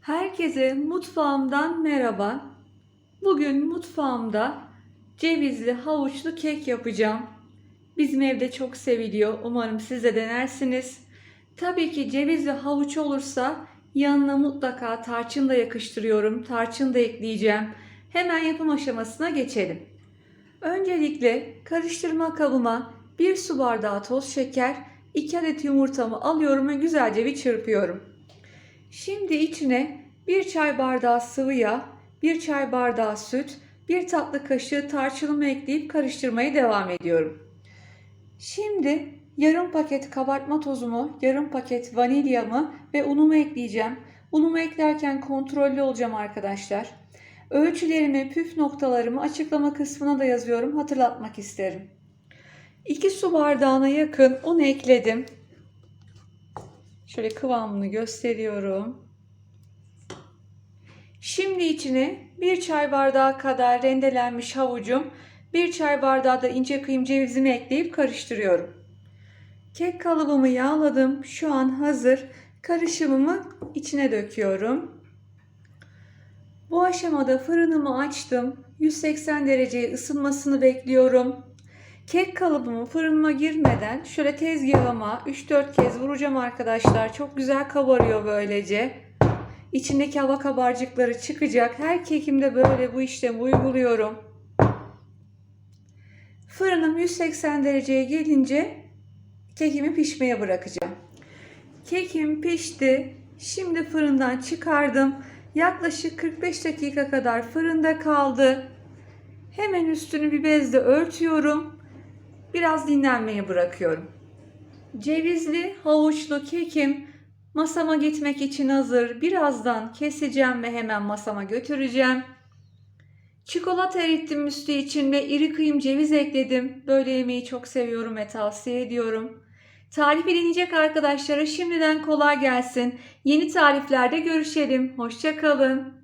Herkese mutfağımdan merhaba. Bugün mutfağımda cevizli havuçlu kek yapacağım. Bizim evde çok seviliyor. Umarım siz de denersiniz. Tabii ki cevizli havuç olursa yanına mutlaka tarçın da yakıştırıyorum. Tarçın da ekleyeceğim. Hemen yapım aşamasına geçelim. Öncelikle karıştırma kabıma 1 su bardağı toz şeker, 2 adet yumurtamı alıyorum ve güzelce bir çırpıyorum. Şimdi içine 1 çay bardağı sıvı yağ, 1 çay bardağı süt, 1 tatlı kaşığı tarçınımı ekleyip karıştırmaya devam ediyorum. Şimdi yarım paket kabartma tozumu, yarım paket vanilyamı ve unumu ekleyeceğim. Unumu eklerken kontrollü olacağım arkadaşlar. Ölçülerimi, püf noktalarımı açıklama kısmına da yazıyorum. Hatırlatmak isterim. 2 su bardağına yakın un ekledim. Şöyle kıvamını gösteriyorum. Şimdi içine 1 çay bardağı kadar rendelenmiş havucum, 1 çay bardağı da ince kıyım cevizimi ekleyip karıştırıyorum. Kek kalıbımı yağladım. Şu an hazır. Karışımımı içine döküyorum. Bu aşamada fırınımı açtım. 180 dereceye ısınmasını bekliyorum. Kek kalıbımı fırınıma girmeden şöyle tezgahıma 3-4 kez vuracağım arkadaşlar. Çok güzel kabarıyor böylece. İçindeki hava kabarcıkları çıkacak. Her kekimde böyle bu işlemi uyguluyorum. Fırınım 180 dereceye gelince kekimi pişmeye bırakacağım. Kekim pişti. Şimdi fırından çıkardım. Yaklaşık 45 dakika kadar fırında kaldı. Hemen üstünü bir bezle örtüyorum. Biraz dinlenmeye bırakıyorum. Cevizli havuçlu kekim masama gitmek için hazır. Birazdan keseceğim ve hemen masama götüreceğim. Çikolata erittim üstü için ve iri kıyım ceviz ekledim. Böyle yemeği çok seviyorum ve tavsiye ediyorum. Tarifi deneyecek arkadaşlara şimdiden kolay gelsin. Yeni tariflerde görüşelim. Hoşçakalın.